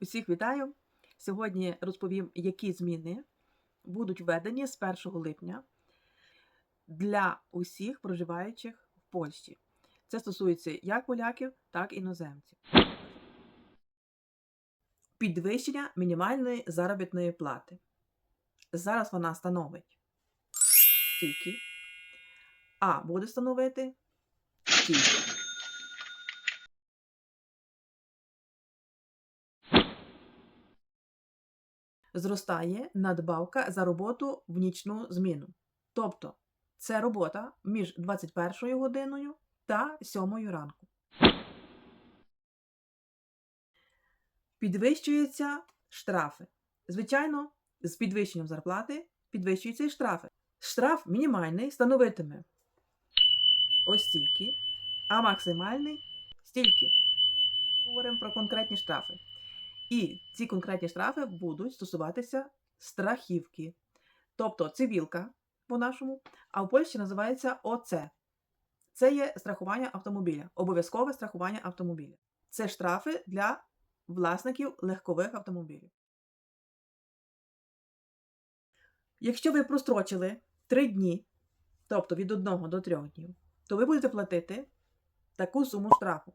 Усіх вітаю! Сьогодні розповім, які зміни будуть введені з 1 липня для усіх проживаючих в Польщі. Це стосується як поляків, так і іноземців. Підвищення мінімальної заробітної плати. Зараз вона становить стільки, а буде становити стільки. Зростає надбавка за роботу в нічну зміну. Тобто це робота між 21 годиною та 7 ранку. Підвищуються штрафи. Звичайно, з підвищенням зарплати підвищуються і штрафи. Штраф мінімальний становитиме ось стільки, а максимальний стільки. Говоримо про конкретні штрафи. І ці конкретні штрафи будуть стосуватися страхівки. Тобто цивілка по-нашому, а в Польщі називається ОЦ. Це є страхування автомобіля, обов'язкове страхування автомобіля. Це штрафи для власників легкових автомобілів. Якщо ви прострочили 3 дні, тобто від 1 до 3 днів, то ви будете платити таку суму штрафу.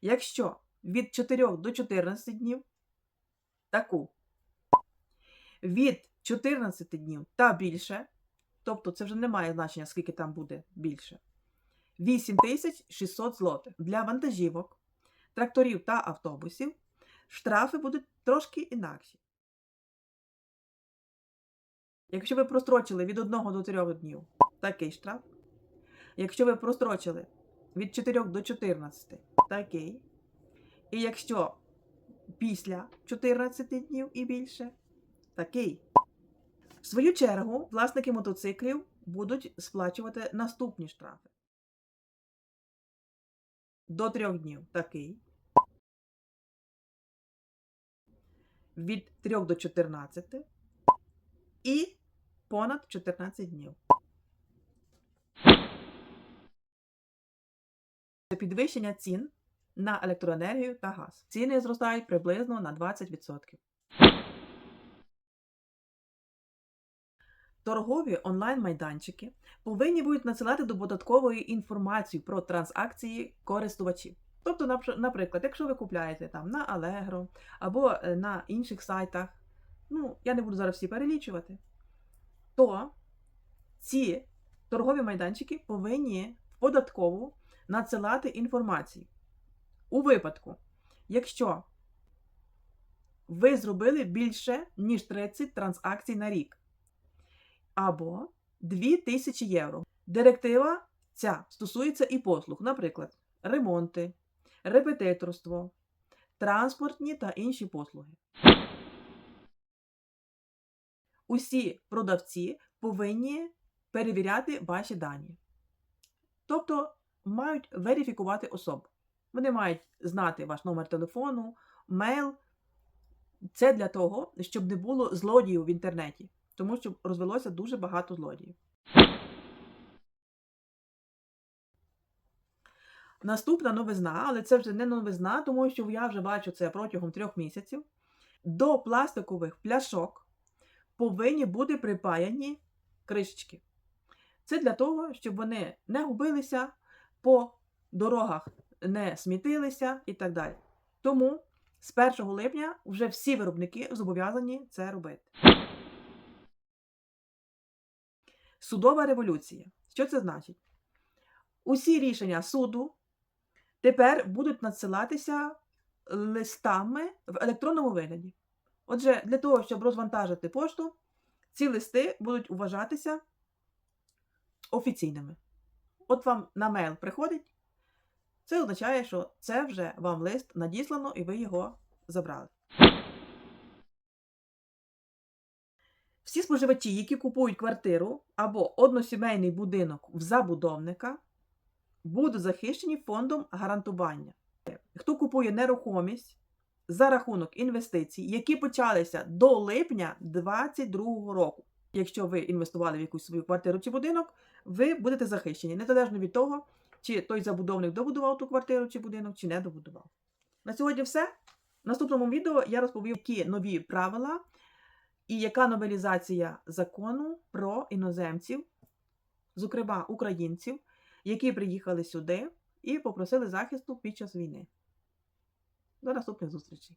Якщо від 4 до 14 днів таку. Від 14 днів та більше, тобто це вже не має значення, скільки там буде більше. 8600 злотих. Для вантажівок, тракторів та автобусів штрафи будуть трошки інакші. Якщо ви прострочили від 1 до 3 днів такий штраф. Якщо ви прострочили від 4 до 14 такий. І якщо після 14 днів і більше, такий. В свою чергу, власники мотоциклів будуть сплачувати наступні штрафи. До 3 днів такий. Від 3 до 14 і понад 14 днів. Підвищення цін на електроенергію та газ. Ціни зростають приблизно на 20%. Торгові онлайн-майданчики повинні будуть надсилати до податкової інформацію про транзакції користувачів. Тобто, наприклад, якщо ви купляєте там на Allegro або е, на інших сайтах, ну, я не буду зараз всі перелічувати, то ці торгові майданчики повинні в надсилати інформацію. У випадку, якщо ви зробили більше, ніж 30 транзакцій на рік, або 2000 євро. Директива ця стосується і послуг, наприклад, ремонти, репетиторство, транспортні та інші послуги. Усі продавці повинні перевіряти ваші дані. Тобто мають верифікувати особу. Вони мають знати ваш номер телефону, мейл. Це для того, щоб не було злодіїв в інтернеті, тому що розвелося дуже багато злодіїв. Наступна новизна, але це вже не новизна, тому що я вже бачу це протягом трьох місяців. До пластикових пляшок повинні бути припаяні кришечки. Це для того, щоб вони не губилися по дорогах не смітилися і так далі. Тому з 1 липня вже всі виробники зобов'язані це робити. Судова революція. Що це значить? Усі рішення суду тепер будуть надсилатися листами в електронному вигляді. Отже, для того, щоб розвантажити пошту, ці листи будуть вважатися офіційними. От вам на мейл приходить. Це означає, що це вже вам лист надіслано і ви його забрали. Всі споживачі, які купують квартиру або односімейний будинок в забудовника, будуть захищені фондом гарантування. Хто купує нерухомість за рахунок інвестицій, які почалися до липня 2022 року. Якщо ви інвестували в якусь свою квартиру чи будинок, ви будете захищені, незалежно від того, чи той забудовник добудував ту квартиру чи будинок, чи не добудував. На сьогодні все. В наступному відео я розповім, які нові правила і яка новелізація закону про іноземців, зокрема українців, які приїхали сюди і попросили захисту під час війни. До наступних зустрічей!